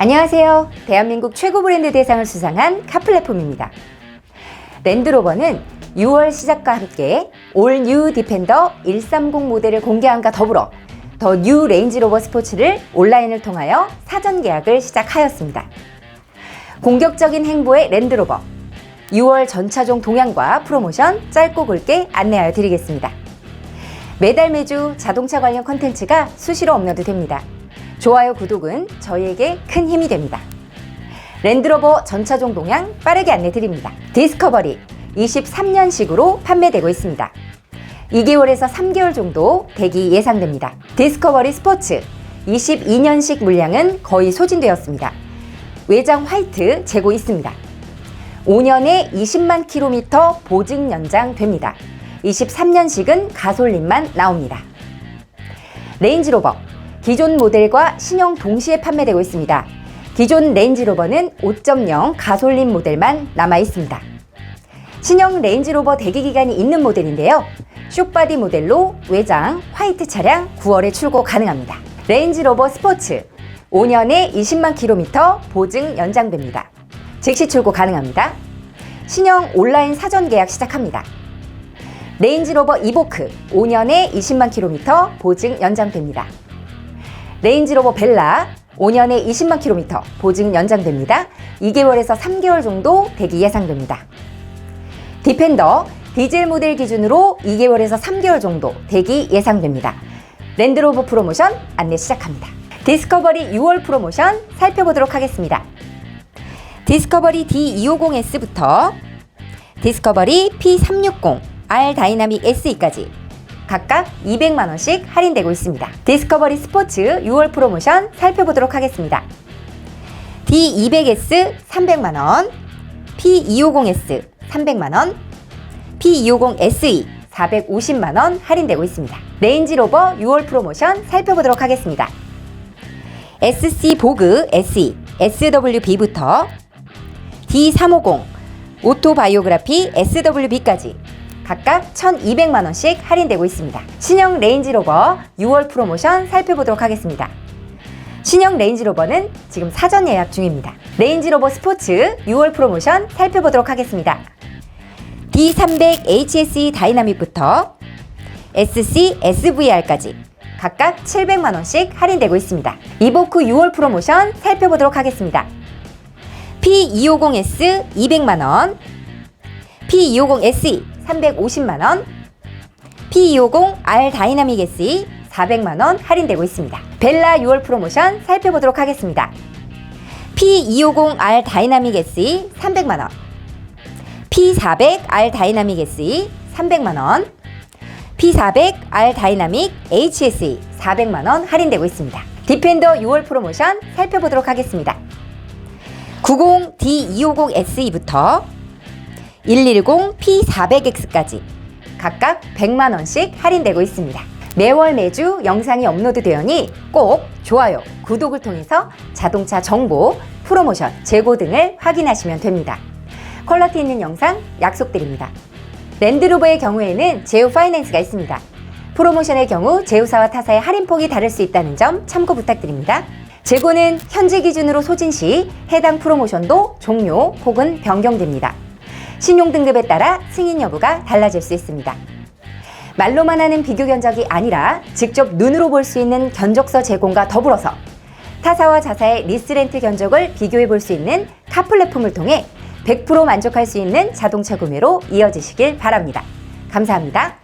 안녕하세요. 대한민국 최고 브랜드 대상을 수상한 카 플랫폼입니다. 랜드로버는 6월 시작과 함께 올 뉴 디펜더 130 모델을 공개함과 더불어 더 뉴 레인지로버 스포츠를 온라인을 통하여 사전 계약을 시작하였습니다. 공격적인 행보의 랜드로버 6월 전차종 동향과 프로모션 짧고 굵게 안내하여 드리겠습니다. 매달 매주 자동차 관련 컨텐츠가 수시로 업로드됩니다. 좋아요, 구독은 저희에게 큰 힘이 됩니다. 랜드로버 전차종 동향 빠르게 안내 드립니다. 디스커버리 23년식으로 판매되고 있습니다. 2개월에서 3개월 정도 대기 예상됩니다. 디스커버리 스포츠 22년식 물량은 거의 소진되었습니다. 외장 화이트 재고 있습니다. 5년에 20만 킬로미터 보증 연장됩니다. 23년식은 가솔린만 나옵니다. 레인지로버 기존 모델과 신형 동시에 판매되고 있습니다. 기존 레인지로버는 5.0 가솔린 모델만 남아 있습니다. 신형 레인지로버 대기 기간이 있는 모델인데요. 쇼바디 모델로 외장 화이트 차량 9월에 출고 가능합니다. 레인지로버 스포츠 5년에 20만 킬로미터 보증 연장됩니다. 즉시 출고 가능합니다. 신형 온라인 사전 계약 시작합니다. 레인지로버 이보크 5년에 20만 킬로미터 보증 연장됩니다. 레인지로버 벨라 5년에 20만 킬로미터 보증 연장됩니다. 2개월에서 3개월 정도 대기 예상됩니다. 디펜더 디젤 모델 기준으로 2개월에서 3개월 정도 대기 예상됩니다. 랜드로버 프로모션 안내 시작합니다. 디스커버리 6월 프로모션 살펴보도록 하겠습니다. 디스커버리 D250S부터 디스커버리 P360 R 다이나믹 SE까지 각각 200만 원씩 할인되고 있습니다. 디스커버리 스포츠 6월 프로모션 살펴보도록 하겠습니다. D200S 300만 원, P250S 300만 원, P250SE 450만 원 할인되고 있습니다. 레인지로버 6월 프로모션 살펴보도록 하겠습니다. SC 보그 SE, SWB부터 D350 오토바이오그라피 SWB까지 각각 1,200만 원씩 할인되고 있습니다. 신형 레인지로버 6월 프로모션 살펴보도록 하겠습니다. 신형 레인지로버는 지금 사전 예약 중입니다. 레인지로버 스포츠 6월 프로모션 살펴보도록 하겠습니다. D300 HSE 다이나믹부터 SC SVR까지 각각 700만 원씩 할인되고 있습니다. 이보크 6월 프로모션 살펴보도록 하겠습니다. P250S 200만 원, P250SE 350만원, P250R 다이나믹 SE 400만원 할인되고 있습니다. 벨라 6월 프로모션 살펴보도록 하겠습니다. P250R 다이나믹 SE 300만원, P400R 다이나믹 SE 300만원, P400R 다이나믹 HSE 400만원 할인되고 있습니다. 디펜더 6월 프로모션 살펴보도록 하겠습니다. 90D250SE부터 110 P400X까지 각각 100만원씩 할인되고 있습니다. 매월 매주 영상이 업로드되오니 꼭 좋아요, 구독을 통해서 자동차 정보, 프로모션, 재고 등을 확인하시면 됩니다. 퀄러티 있는 영상 약속드립니다. 랜드로버의 경우에는 제휴 파이낸스가 있습니다. 프로모션의 경우 제휴사와 타사의 할인폭이 다를 수 있다는 점 참고 부탁드립니다. 재고는 현재 기준으로 소진 시 해당 프로모션도 종료 혹은 변경됩니다. 신용 등급에 따라 승인 여부가 달라질 수 있습니다. 말로만 하는 비교 견적이 아니라 직접 눈으로 볼 수 있는 견적서 제공과 더불어서 타사와 자사의 리스렌트 견적을 비교해 볼 수 있는 카 플랫폼을 통해 100% 만족할 수 있는 자동차 구매로 이어지시길 바랍니다. 감사합니다.